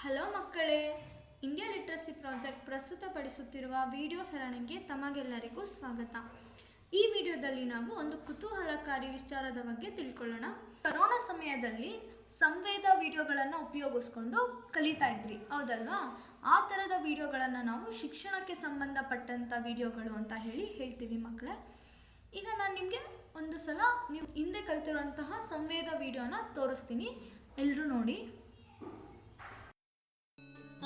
Hello ಮಕ್ಕಳೇ, India literacy project ಪ್ರಸ್ತುತಪಡಿಸುತ್ತಿರುವ video ಸರಣಿಗೆ ತಮಗೆಲ್ಲರಿಗೂ ಸ್ವಾಗತ. ಈ ವಿಡಿಯೋದಲ್ಲಿ ನಾವು ಒಂದು ಕುತೂಹಲಕಾರಿ ವಿಚಾರದ ಬಗ್ಗೆ ತಿಳ್ಕೊಳ್ಳೋಣ. ಕರೋನಾ ಸಮಯದಲ್ಲಿ ಸಂವೇದ ವಿಡಿಯೋಗಳನ್ನು ಉಪಯೋಗಿಸ್ಕೊಂಡು ಕಲಿತಾ ಇದ್ರಿ, ಹೌದಲ್ವಾ? ಆ ಥರದ ವಿಡಿಯೋಗಳನ್ನು ನಾವು ಶಿಕ್ಷಣಕ್ಕೆ ಸಂಬಂಧಪಟ್ಟಂಥ ವಿಡಿಯೋಗಳು ಅಂತ ಹೇಳಿ ಹೇಳ್ತೀವಿ ಮಕ್ಕಳೇ. ಈಗ ನಾನು ನಿಮಗೆ ಒಂದು ಸಲ ನೀವು ಹಿಂದೆ ಕಲ್ತಿರುವಂತಹ ಸಂವೇದ ವಿಡಿಯೋನ ತೋರಿಸ್ತೀನಿ. ಎಲ್ಲರೂ ನೋಡಿ.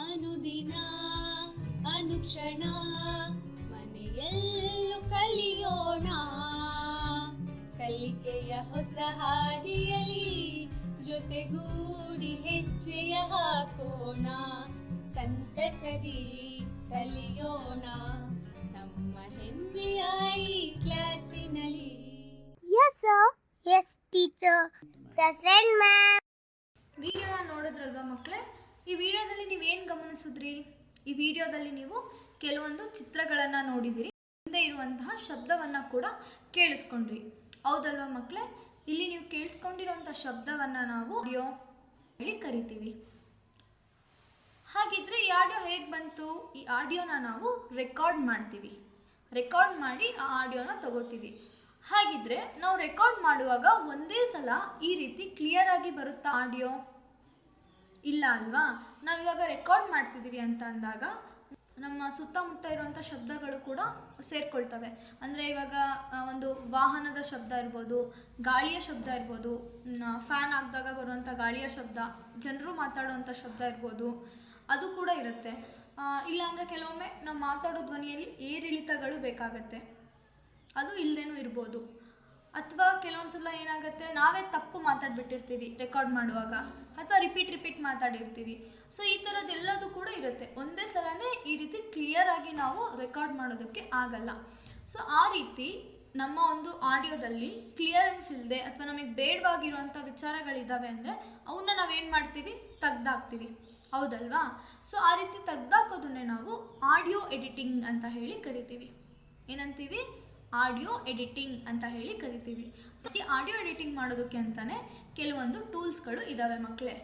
ಅನುದಿನ ಅನುಕ್ಷಣ ಮನೆಯಲ್ಲೂ ಕಲಿಯೋಣ. ಕಲಿಕೆಯ ಹೊಸ ಹಾದಿಯಲ್ಲಿ ಜೊತೆಗೂಡಿ ಹೆಜ್ಜೆಯ ಹಾಕೋಣ. ಸಂತಸದಿ ಕಲಿಯೋಣ. ನಮ್ಮ ಹೆಮ್ಮೆಯ ಈ ಕ್ಲಾಸಿನಲ್ಲಿ. S S teacher teacher. Ma'am video ವಿಡಿಯೋನ ನೋಡಿದ್ರಲ್ವಾ ಮಕ್ಕಳೇ ಈ ವಿಡಿಯೋದಲ್ಲಿ ನೀವೇನು ಗಮನಿಸಿದ್ರಿ? ಈ ವಿಡಿಯೋದಲ್ಲಿ ನೀವು ಕೆಲವೊಂದು ಚಿತ್ರಗಳನ್ನು ನೋಡಿದಿರಿ. ಹಿಂದೆ ಇರುವಂತಹ ಶಬ್ದವನ್ನು ಕೂಡ ಕೇಳಿಸ್ಕೊಂಡ್ರಿ. ಹೌದಲ್ವಾ ಮಕ್ಕಳೇ ಇಲ್ಲಿ ನೀವು ಕೇಳಿಸ್ಕೊಂಡಿರುವಂಥ ಶಬ್ದವನ್ನು ನಾವು ಆಡಿಯೋ ಹೇಳಿ ಕರಿತೀವಿ. ಹಾಗಿದ್ರೆ ಈ ಆಡಿಯೋ ಹೇಗೆ ಬಂತು? ಈ ಆಡಿಯೋನ ನಾವು ರೆಕಾರ್ಡ್ ಮಾಡ್ತೀವಿ. ರೆಕಾರ್ಡ್ ಮಾಡಿ ಆ ಆಡಿಯೋನ ತಗೋತೀವಿ. ಹಾಗಿದ್ರೆ ನಾವು ರೆಕಾರ್ಡ್ ಮಾಡುವಾಗ ಒಂದೇ ಸಲ ಈ ರೀತಿ ಕ್ಲಿಯರ್ ಆಗಿ ಬರುತ್ತಾ ಆಡಿಯೋ ಇಲ್ಲ ಅಲ್ವಾ? ನಾವಿವಾಗ ರೆಕಾರ್ಡ್ ಮಾಡ್ತಿದ್ದೀವಿ ಅಂತ ಅಂದಾಗ ನಮ್ಮ ಸುತ್ತಮುತ್ತ ಇರುವಂಥ ಶಬ್ದಗಳು ಕೂಡ ಸೇರ್ಕೊಳ್ತವೆ. ಅಂದರೆ ಇವಾಗ ಒಂದು ವಾಹನದ ಶಬ್ದ ಇರ್ಬೋದು, ಗಾಳಿಯ ಶಬ್ದ ಇರ್ಬೋದು ಫ್ಯಾನ್ ಆಗಿದಾಗ ಬರುವಂಥ ಗಾಳಿಯ ಶಬ್ದ, ಜನರು ಮಾತಾಡುವಂಥ ಶಬ್ದ ಇರ್ಬೋದು, ಅದು ಕೂಡ ಇರುತ್ತೆ. ಇಲ್ಲಾಂದರೆ ಕೆಲವೊಮ್ಮೆ ನಾವು ಮಾತಾಡೋ ಧ್ವನಿಯಲ್ಲಿ ಏರಿಳಿತಗಳು ಬೇಕಾಗತ್ತೆ. ಅದು ಇಲ್ಲದೇನೂ ಇರ್ಬೋದು. ಅಥವಾ ಕೆಲವೊಂದು ಸಲ ಏನಾಗುತ್ತೆ, ನಾವೇ ತಪ್ಪು ಮಾತಾಡ್ಬಿಟ್ಟಿರ್ತೀವಿ ರೆಕಾರ್ಡ್ ಮಾಡುವಾಗ, ಅಥವಾ ರಿಪೀಟ್ ರಿಪೀಟ್ ಮಾತಾಡಿರ್ತೀವಿ. ಸೊ ಈ ಥರದ್ದೆಲ್ಲದೂ ಕೂಡ ಇರುತ್ತೆ. ಒಂದೇ ಸಲನೇ ಈ ರೀತಿ ಕ್ಲಿಯರ್ ಆಗಿ ನಾವು ರೆಕಾರ್ಡ್ ಮಾಡೋದಕ್ಕೆ ಆಗಲ್ಲ. ಸೊ ಆ ರೀತಿ ನಮ್ಮ ಒಂದು ಆಡಿಯೋದಲ್ಲಿ ಕ್ಲಿಯರೆನ್ಸ್ ಇಲ್ಲದೆ ಅಥವಾ ನಮಗೆ ಬೇಡವಾಗಿರುವಂಥ ವಿಚಾರಗಳಿದ್ದಾವೆ ಅಂದರೆ ಅವನ್ನ ನಾವೇನು ಮಾಡ್ತೀವಿ? ತೆಗ್ದಾಕ್ತೀವಿ. ಹೌದಲ್ವಾ? ಸೊ ಆ ರೀತಿ ತೆಗ್ದಾಕೋದನ್ನೇ ನಾವು ಆಡಿಯೋ ಎಡಿಟಿಂಗ್ ಅಂತ ಹೇಳಿ ಕರಿತೀವಿ. ಏನಂತೀವಿ? ಆಡಿಯೋ ಎಡಿಟಿಂಗ್ ಅಂತ ಹೇಳಿ ಕರಿತೀವಿ. ಸೊ ಈ ಆಡಿಯೋ ಎಡಿಟಿಂಗ್ ಮಾಡೋದಕ್ಕೆ ಅಂತಲೇ ಕೆಲವೊಂದು ಟೂಲ್ಸ್ಗಳು ಇದ್ದಾವೆ ಮಕ್ಕಳೇ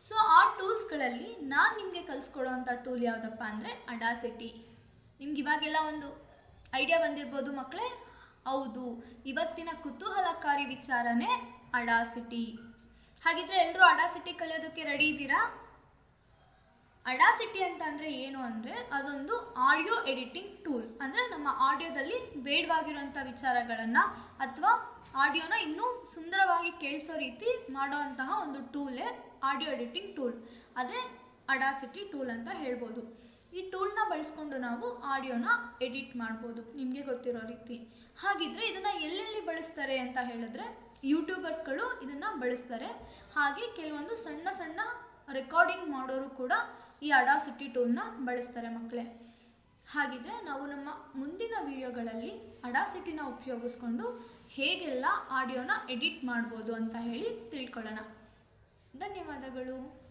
ಸೊ ಆ ಟೂಲ್ಸ್ಗಳಲ್ಲಿ ನಾನು ನಿಮಗೆ ಕಲಿಸ್ಕೊಡೋವಂಥ ಟೂಲ್ ಯಾವುದಪ್ಪ ಅಂದರೆ ಅಡಾಸಿಟಿ ನಿಮ್ಗೆ ಇವಾಗೆಲ್ಲ ಒಂದು ಐಡಿಯಾ ಬಂದಿರ್ಬೋದು ಮಕ್ಕಳೇ ಹೌದು. ಇವತ್ತಿನ ಕುತೂಹಲಕಾರಿ ವಿಚಾರನೇ ಅಡಾಸಿಟಿ ಹಾಗಿದ್ರೆ ಎಲ್ಲರೂ ಅಡಾಸಿಟಿ ಕಲಿಯೋದಕ್ಕೆ ರೆಡಿ ಇದ್ದೀರಾ? ಅಡಾಸಿಟಿ ಅಂತ ಅಂದರೆ ಏನು ಅಂದರೆ ಅದೊಂದು ಆಡಿಯೋ ಎಡಿಟಿಂಗ್ ಟೂಲ್ ಅಂದರೆ ನಮ್ಮ ಆಡಿಯೋದಲ್ಲಿ ಬೇಡವಾಗಿರುವಂಥ ವಿಚಾರಗಳನ್ನು ಅಥವಾ ಆಡಿಯೋನ ಇನ್ನೂ ಸುಂದರವಾಗಿ ಕೇಳಿಸೋ ರೀತಿ ಮಾಡೋವಂತಹ ಒಂದು ಟೂಲೇ ಆಡಿಯೋ ಎಡಿಟಿಂಗ್ ಟೂಲ್ ಅದೇ ಅಡಾಸಿಟಿ ಟೂಲ್ ಅಂತ ಹೇಳ್ಬೋದು. ಈ ಟೂಲ್ನ ಬಳಸ್ಕೊಂಡು ನಾವು ಆಡಿಯೋನ ಎಡಿಟ್ ಮಾಡ್ಬೋದು. ನಿಮಗೆ ಗೊತ್ತಿರೋ ರೀತಿ. ಹಾಗಿದ್ರೆ ಇದನ್ನು ಎಲ್ಲೆಲ್ಲಿ ಬಳಸ್ತಾರೆ ಅಂತ ಹೇಳಿದ್ರೆ ಯೂಟ್ಯೂಬರ್ಸ್ಗಳು ಇದನ್ನು ಬಳಸ್ತಾರೆ. ಹಾಗೆ ಕೆಲವೊಂದು ಸಣ್ಣ ಸಣ್ಣ ರೆಕಾರ್ಡಿಂಗ್ ಮಾಡೋರು ಕೂಡ ಈ ಅಡಾಸಿಟಿ ಟೂಲ್ನ ಬಳಸ್ತಾರೆ ಮಕ್ಕಳೇ. ಹಾಗಿದ್ರೆ ನಾವು ನಮ್ಮ ಮುಂದಿನ ವಿಡಿಯೋಗಳಲ್ಲಿ ಅಡಾಸಿಟಿನ ಉಪಯೋಗಿಸ್ಕೊಂಡು ಹೇಗೆಲ್ಲ ಆಡಿಯೋನ ಎಡಿಟ್ ಮಾಡ್ಬೋದು ಅಂತ ಹೇಳಿ ತಿಳ್ಕೊಳ್ಳೋಣ. ಧನ್ಯವಾದಗಳು.